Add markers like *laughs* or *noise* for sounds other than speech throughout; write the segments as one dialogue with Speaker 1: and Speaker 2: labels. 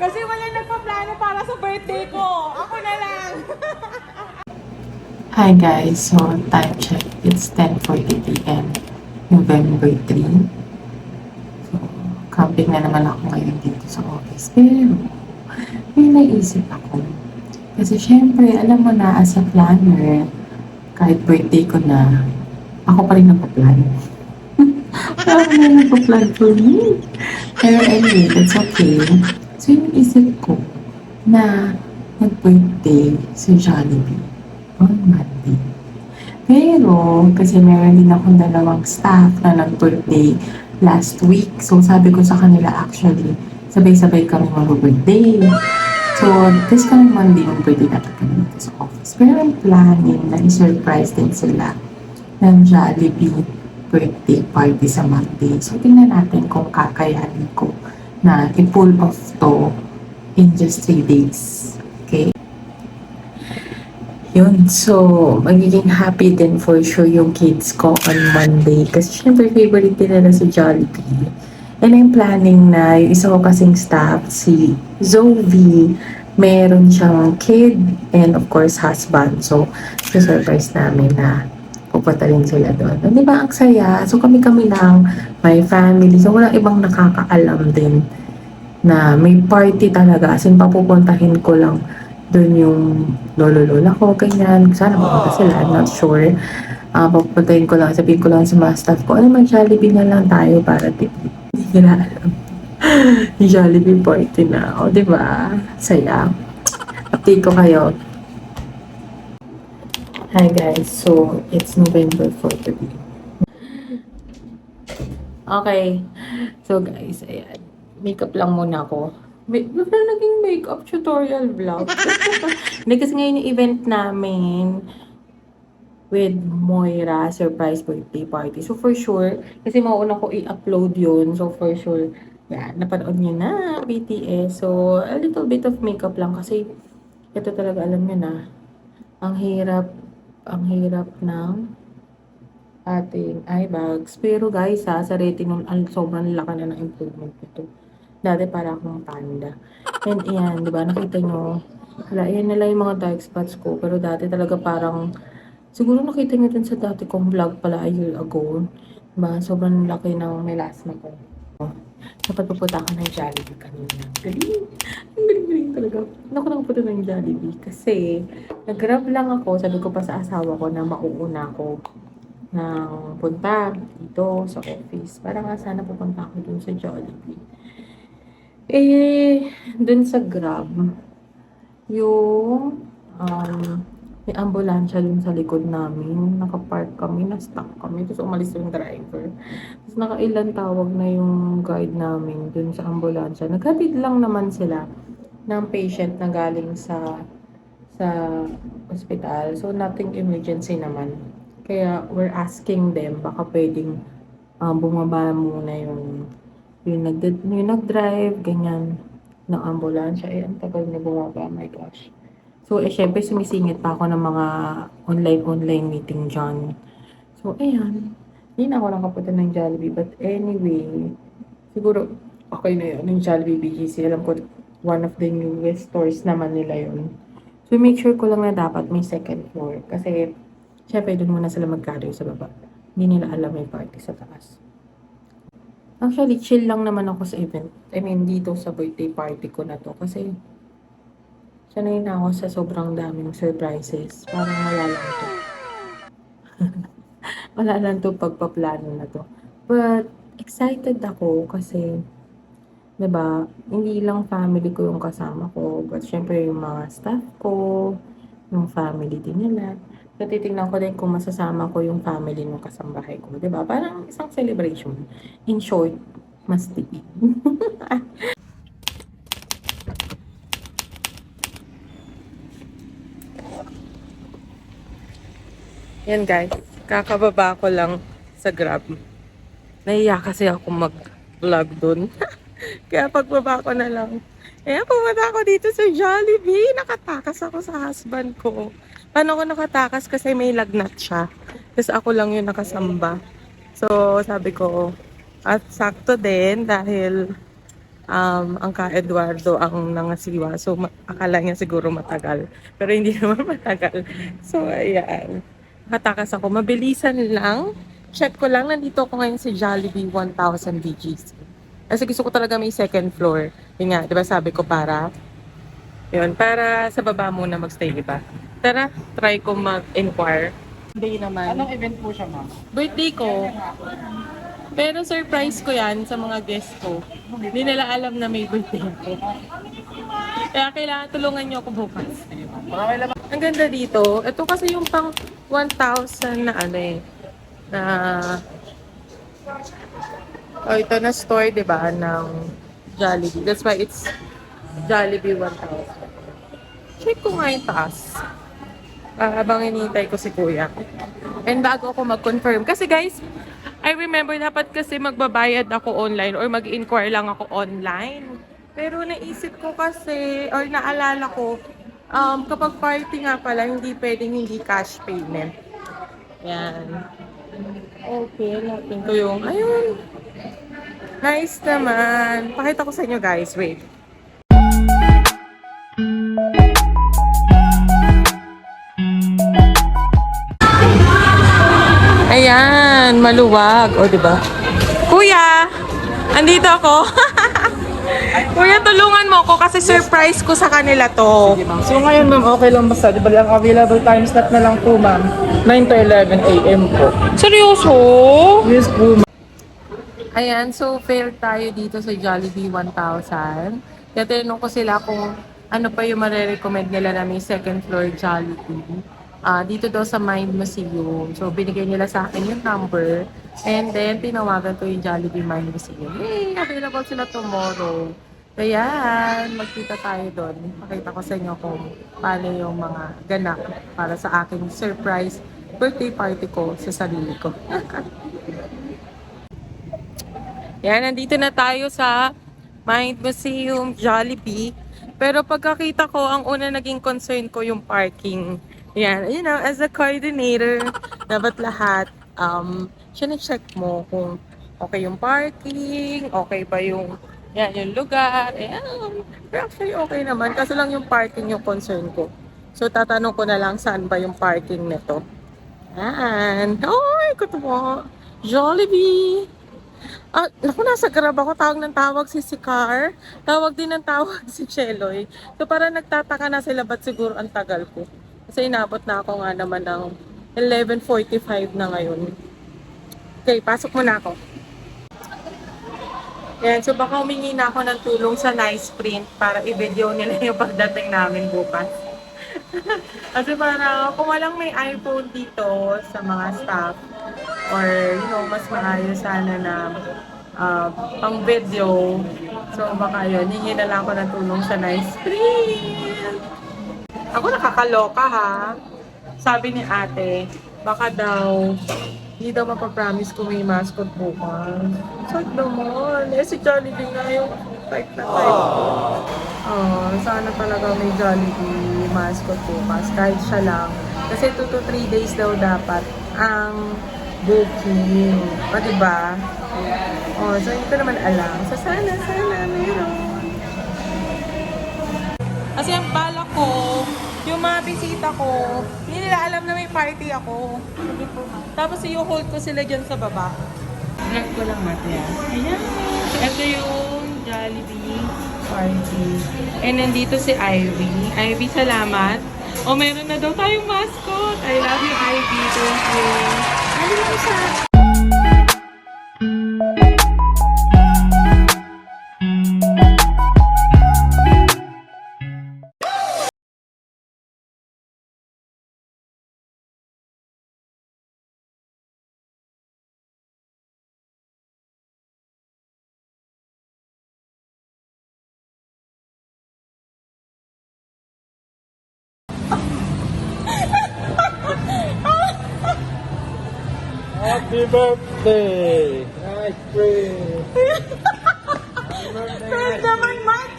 Speaker 1: Kasi wala nagpa-plano para sa birthday ko. Ako na lang.
Speaker 2: Hi guys, so time check. It's 10.40 p.m. November 3. So, camping na naman ako ngayon dito sa office. Pero, may naisip ako. Kasi syempre, alam mo na, as a planner, kahit birthday ko na, ako pa rin nagpa-plan. *laughs* Wala ko na nagpa-plan for me. Pero anyway, that's okay. So, yung isip ko na nag-birthday si Jollibee on Monday. Pero, kasi meron din akong dalawang staff na nag-birthday last week. So, sabi ko sa kanila actually, sabay-sabay kami mag-birthday. So, this coming Monday, mag-birthday natin kami dito sa office. Pero ang planning na surprise din sila ng Jollibee birthday party sa Monday. So, tingnan natin kung kakayanin ko na i-pull off to in just 3 days. Okay? Yun, so, magiging happy din for sure yung kids ko on Monday. Kasi syempre, favorite din nila si Jollibee. And I'm planning na yung isa ko kasing staff, si Zoe, meron siyang kid and of course husband. So, surprise namin na pupunta rin sila doon. Di ba, ang saya. So, kami-kami lang, my family. So, walang ibang nakakaalam din na may party talaga. As in, papupuntahin ko lang doon yung lolo-lola ko, ganyan. Sana mapunta sila, I'm not sure. Ah, papuntahin ko lang, sabihin ko lang sa mga staff ko, ano man, Jollibee na lang tayo para di, hindi nila alam. *laughs* Jollibee party na. O, di ba? Saya. Update ko kayo. Hi guys, so it's November 4 today. Okay. So guys, ayan. Makeup lang muna ako. May, bigla naging makeup tutorial vlog. *laughs* Hindi kasi ngayon yung event namin with Moira surprise birthday party. So for sure, kasi mauna ko i-upload yun. So for sure, yan, napanood nyo na BTS. So a little bit of makeup lang kasi ito talaga alam nyo na ang hirap ang hirap ng ating eye bags. Pero guys ha, sa rating nun, ang sobrang laki na ng improvement nito. Dati para akong panda. And yan, di ba, nakita nyo, wala, yan na lang yung mga dark spots ko. Pero dati talaga parang, siguro nakita nyo din sa dati kong vlog pala a year ago. Diba, sobrang laki ng melasma ko. Dapat pupunta ako ng Jollibee kanina. Galing! Ang galing-galing talaga. Ano ko nakapunta ng Jollibee? Kasi, nag-grab lang ako. Sabi ko pa sa asawa ko na mauuna ako ng punta dito sa office. Para nga sana pupunta ako dun sa Jollibee. Eh, dun sa Grab, yung um, may ambulansya dun sa likod namin. Nakapark kami, na-stuck kami. Tapos umalis yung driver. Tapos nakailan tawag na yung guide namin dun sa ambulansya. Naghatid lang naman sila ng patient na galing sa sa hospital. So, nothing emergency naman. Kaya, we're asking them, baka pwedeng um, bumaba muna yung yung, nag yung nag-drive, ganyan, ng ambulansya. Eh, ang tagal na bumaba, my gosh. So, eh, syempre, sumisingit pa ako ng mga online-online meeting dyan. So, ayan. Hindi na ako nakapunta ng Jollibee. But anyway, siguro, okay na yun. Yung Jollibee BGC, alam ko, one of the newest stores naman nila yun. So, make sure ko lang na dapat may second floor. Kasi, syempre, doon muna sila mag-carry sa baba. Hindi nila alam may party sa taas. Actually, chill lang naman ako sa event. I mean, dito sa birthday party ko na to. Kasi, sanay na ako sa sobrang daming surprises. Parang wala lang to. *laughs* wala lang to pagpaplano na to. But, excited ako kasi, ba hindi lang family ko yung kasama ko, but syempre yung mga staff ko, yung family din nila. So, ko din kung masasama ko yung family ng kasambahay ko. ba Parang isang celebration. In short, mas tipid. *laughs* Yan guys, kakababa ko lang sa Grab. Nahiya kasi ako mag-vlog dun. *laughs* Kaya pagbaba ko na lang. Eh, pumunta ako dito sa Jollibee. Nakatakas ako sa husband ko. Paano ako nakatakas? Kasi may lagnat siya. Tapos ako lang yung nakasamba. So, sabi ko, at sakto din dahil um, ang ka Eduardo ang nangasiwa. So, akala niya siguro matagal. Pero hindi *laughs* naman matagal. So, ayan. Hatakas ako. Mabilisan lang. Check ko lang. Nandito ako ngayon sa Jollibee 1000 BGC. Kasi gusto ko talaga may second floor. Yun nga, di ba sabi ko para yun, para sa baba muna magstay, di ba? Tara, try ko mag-inquire. Hindi naman.
Speaker 3: Anong event po siya, ma'am?
Speaker 2: Birthday ko. Pero surprise ko yan sa mga guest ko. Hindi nila alam na may birthday ako. Kaya kailangan tulungan niyo ako bukas. Ang ganda dito. Ito kasi yung pang 1,000 na ano eh. Na... Oh, ito na store, di ba, ng Jollibee. That's why it's Jollibee 1,000. Check ko nga yung taas. Ah, habang inintay ko si kuya. And bago ako mag-confirm. Kasi guys, I remember dapat kasi magbabayad ako online or mag-inquire lang ako online. Pero naisip ko kasi, or naalala ko, um, kapag party nga pala, hindi pwedeng hindi cash payment. Yan. Okay, natin ko yung, ayun. Nice naman. Pakita ko sa inyo guys, wait. Ayan, maluwag. O, di ba? Kuya, andito ako. *laughs* Kuya, tulungan mo ako kasi surprise ko sa kanila to.
Speaker 3: So ngayon, ma'am, okay lang basta. Di ba lang available time slot na lang po, ma'am. 9 to 11 a.m. po.
Speaker 2: Seryoso?
Speaker 3: Yes po, ma'am.
Speaker 2: Ayan, so fair tayo dito sa Jollibee 1000. Kaya tinanong ko sila kung ano pa yung marirecommend nila na may second floor Jollibee. Ah, dito daw sa Mind Museum. So, binigay nila sa akin yung number. And then, tinawagan ko yung Jollibee Mind Museum. Yay! Available sila tomorrow. Kaya, magkita tayo doon. Pakita ko sa inyo kung paano yung mga ganap para sa aking surprise birthday party ko sa sarili ko. *laughs* Yan, nandito na tayo sa Mind Museum, Jollibee. Pero pagkakita ko, ang una naging concern ko yung parking. Yan, you know, as a coordinator, dapat lahat, um, check mo kung okay yung parking, okay ba yung, yan, yung lugar. Ayan, pero actually okay naman. Kaso lang yung parking yung concern ko. So, tatanong ko na lang saan ba yung parking nito. Yan. Ay, kuto mo. Jollibee. Ah, naku, nasa grab ako. Tawag ng tawag si Sikar. Tawag din ng tawag si Cheloy. So, para nagtataka na sila, ba't siguro ang tagal ko? Kasi inabot na ako nga naman ng 11.45 na ngayon. Okay, pasok muna ako. Yan, so baka humingi na ako ng tulong sa Nice Print para i-video nila yung pagdating namin bukas. *laughs* Kasi para kung walang may iPhone dito sa mga staff or you know, mas maayos sana na uh, pang video. So baka yun, hingi na lang ako ng tulong sa Nice Print. Ako nakakaloka ha. Sabi ni ate, baka daw hindi daw mapapromise kung may mascot bukas. Sad naman. Eh, si Jollibee nga yung type na type. Oh, sana talaga may Jollibee mascot bukas. Kahit siya lang. Kasi 2 to 3 days daw dapat ang booking. O, diba? Oh, so hindi ko naman alam. So sana, sana meron. Kasi ang bala ko, yung mga bisita ko, hindi nila alam na may party ako. Tapos i-hold ko sila dyan sa baba. Vlog ko lang natin yan. Ayan. Ito yung Jollibee party. And nandito si Ivy. Ivy, salamat. O, meron na daw tayong mascot. I love you, Ivy. Thank you. Ano lang
Speaker 3: Happy birthday! Nice friend!
Speaker 1: Third naman, Mark.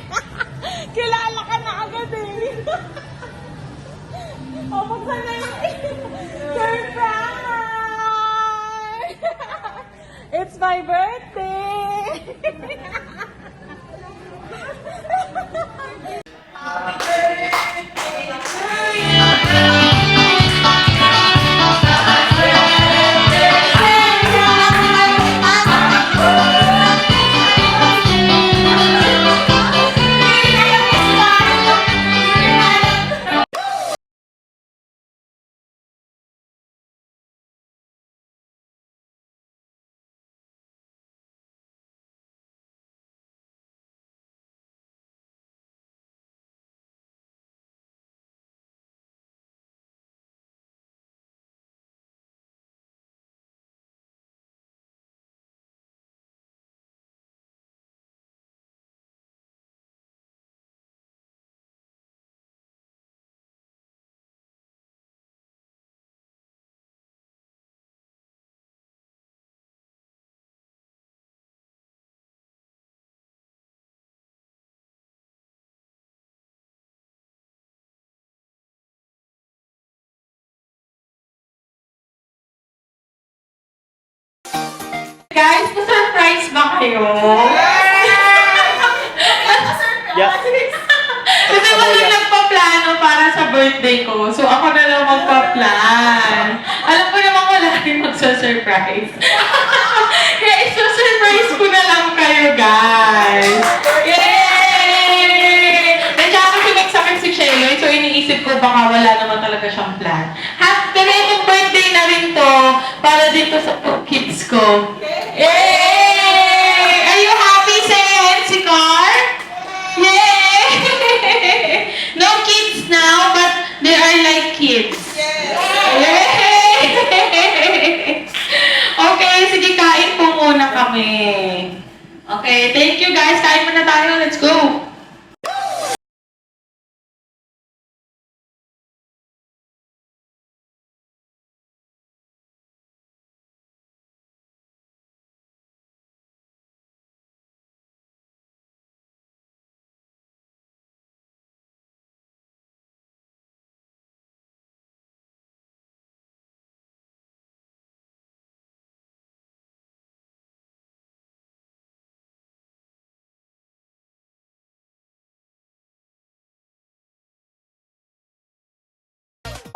Speaker 1: *laughs* Kilala ka na agad eh. *laughs* o, na yun. *laughs* Surprise! It's my birthday!
Speaker 2: Guys, ba kayo?
Speaker 3: Yeah. *laughs*
Speaker 2: Kasi wala nagpa-plano para sa birthday ko. So ako na lang magpa-plan. Alam ko naman wala rin magsa-surprise. *laughs* Kaya isa-surprise ko na lang kayo, guys. Yay! Nandiyan ako sumagsakit si Sheloy, so iniisip ko baka wala naman talaga siyang plan. Happy birthday na rin to para dito sa kids ko. Yay! Thank you guys. Kain muna tayo. Let's go.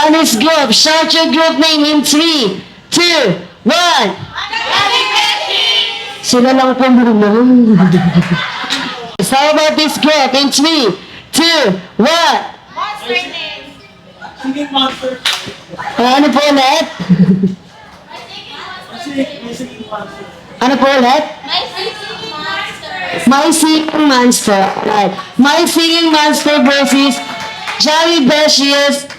Speaker 4: Honest group, shout your group name in three, two, one. Sila lang po marunong. *laughs* So how about this group in three, two, one.
Speaker 3: Singing monster.
Speaker 4: Ah, Ano po ulit?
Speaker 3: Singing monster.
Speaker 4: Ano po ulit? My Singing Monster. Right. My Singing Monster versus Johnny Besius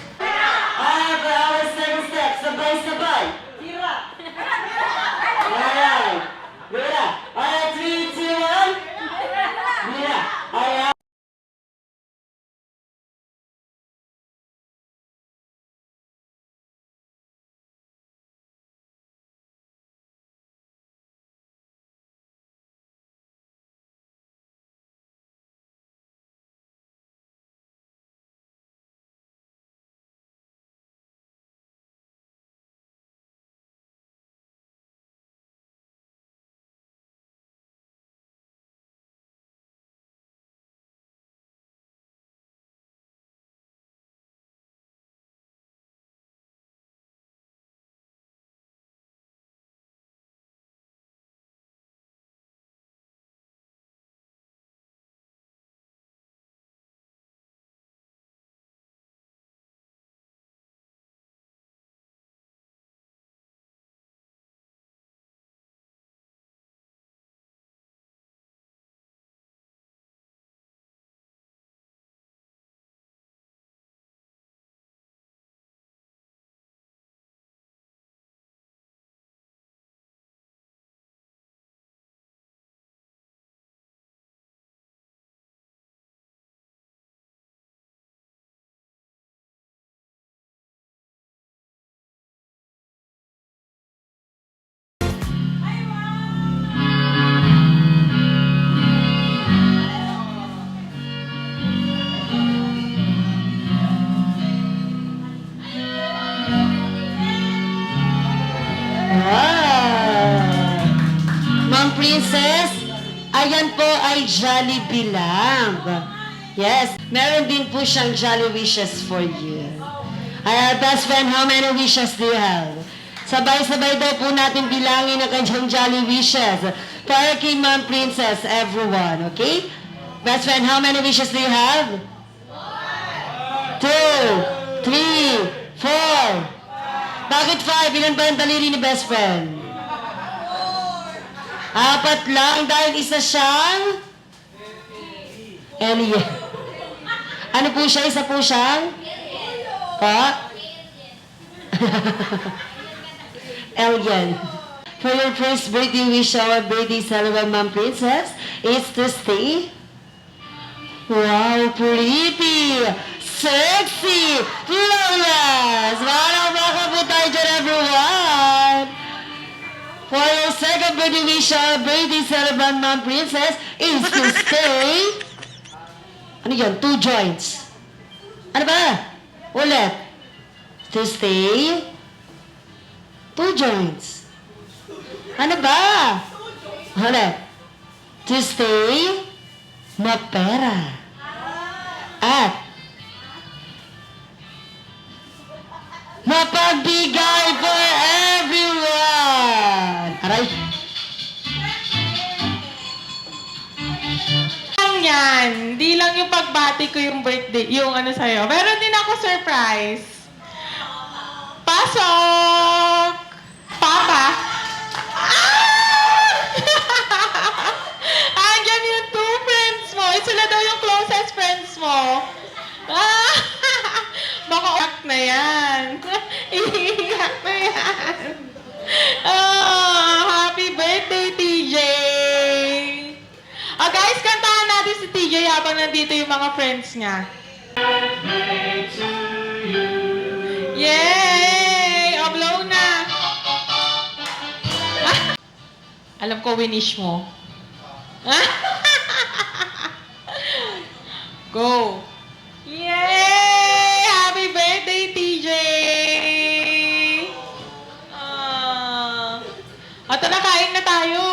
Speaker 4: Princess, ayan po ay Jollibee lang. Yes, meron din po siyang Jolly Wishes for you. Ay, best friend, how many wishes do you have? Sabay-sabay daw po natin bilangin ang kanyang Jolly Wishes. Para kay Ma'am Princess, everyone, okay? Best friend, how many wishes do you have? Two, three, four. Bakit five? Ilan ba ang daliri ni best friend? Apat lang dahil isa siyang alien. Ano po siya? Isa po siyang? Pa? *laughs* alien. For your first birthday wish, our birthday celebrant, Ma'am Princess, is to stay Wow, pretty! Sexy! Flawless! Malakbaka po tayo dyan, everyone! For your second wish, our birthday celebrant, Ma'am Princess, is to *laughs* stay... ano yun? Two joints. Ano ba? Ulit. To stay... Two joints. Ano ba? Ulit. To stay... Mapera. At
Speaker 2: Yan. Hindi lang yung pagbati ko yung birthday, yung ano sa'yo. Meron din ako surprise. Pasok! Papa! Ah! *laughs* Andyan yung two friends mo. Eh, Sila daw yung closest friends mo. Ah! *laughs* Baka iyak na yan. *laughs* Iiyak na yan. Ah, happy birthday, TJ! Ah, guys, kantahan natin si TJ habang nandito yung mga friends niya. Yay! Blow na! Ah, alam ko, winish mo. *laughs* Go! Yay! Happy birthday, TJ! Ah. At na, kain na tayo.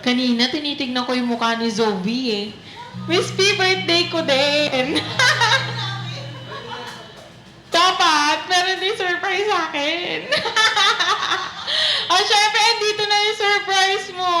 Speaker 2: Kanina, tinitignan ko yung mukha ni Zoe eh. Miss P, birthday ko din. *laughs* Dapat, meron din surprise sa akin. oh, *laughs* syempre, andito na yung surprise mo.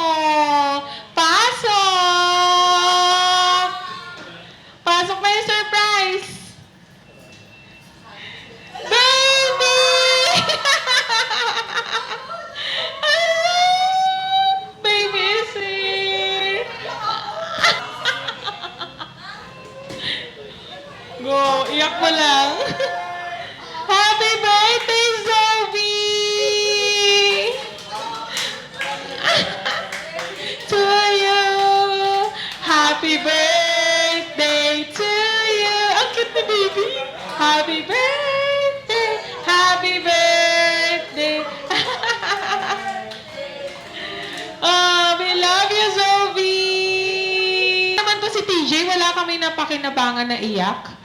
Speaker 2: Lang. *laughs* Happy birthday, Zoe! *laughs* to you! Happy birthday to you! Ang cute ni baby! Happy birthday! Happy birthday! oh, *laughs* we love you, Zoe! Naman po si TJ, wala kami napakinabangan na iyak.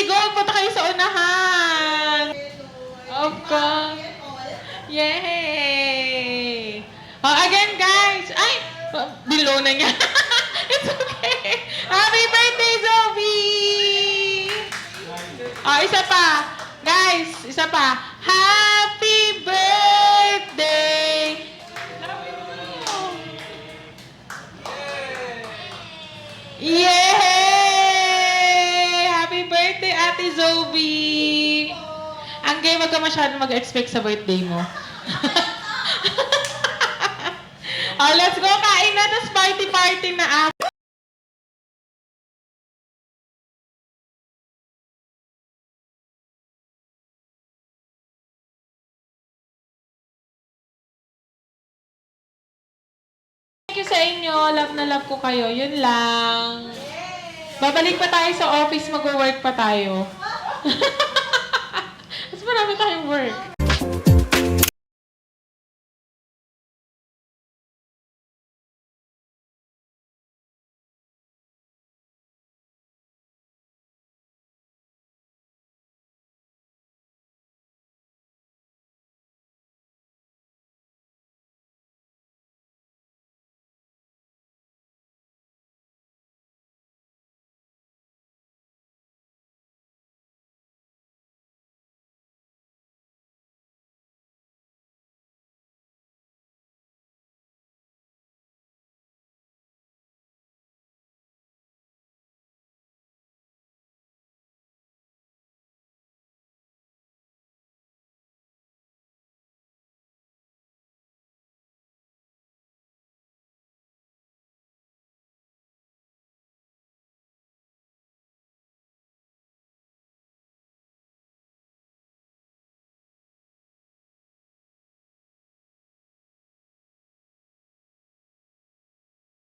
Speaker 2: So, we go. Punta kayo sa unahan. Of course. Yay! Oh, again, guys. Ay! Below na niya. *laughs* It's okay. Happy birthday, Zoe! Oh, isa pa. Guys, isa pa. Happy Zoe! Ang gay, wag ka masyado mag-expect sa birthday mo. *laughs* oh, let's go. Kain na, tapos party-party na after. Thank you sa inyo. Love na love ko kayo. Yun lang. Babalik pa tayo sa office. Mag-work pa tayo. Mas marami tayong work.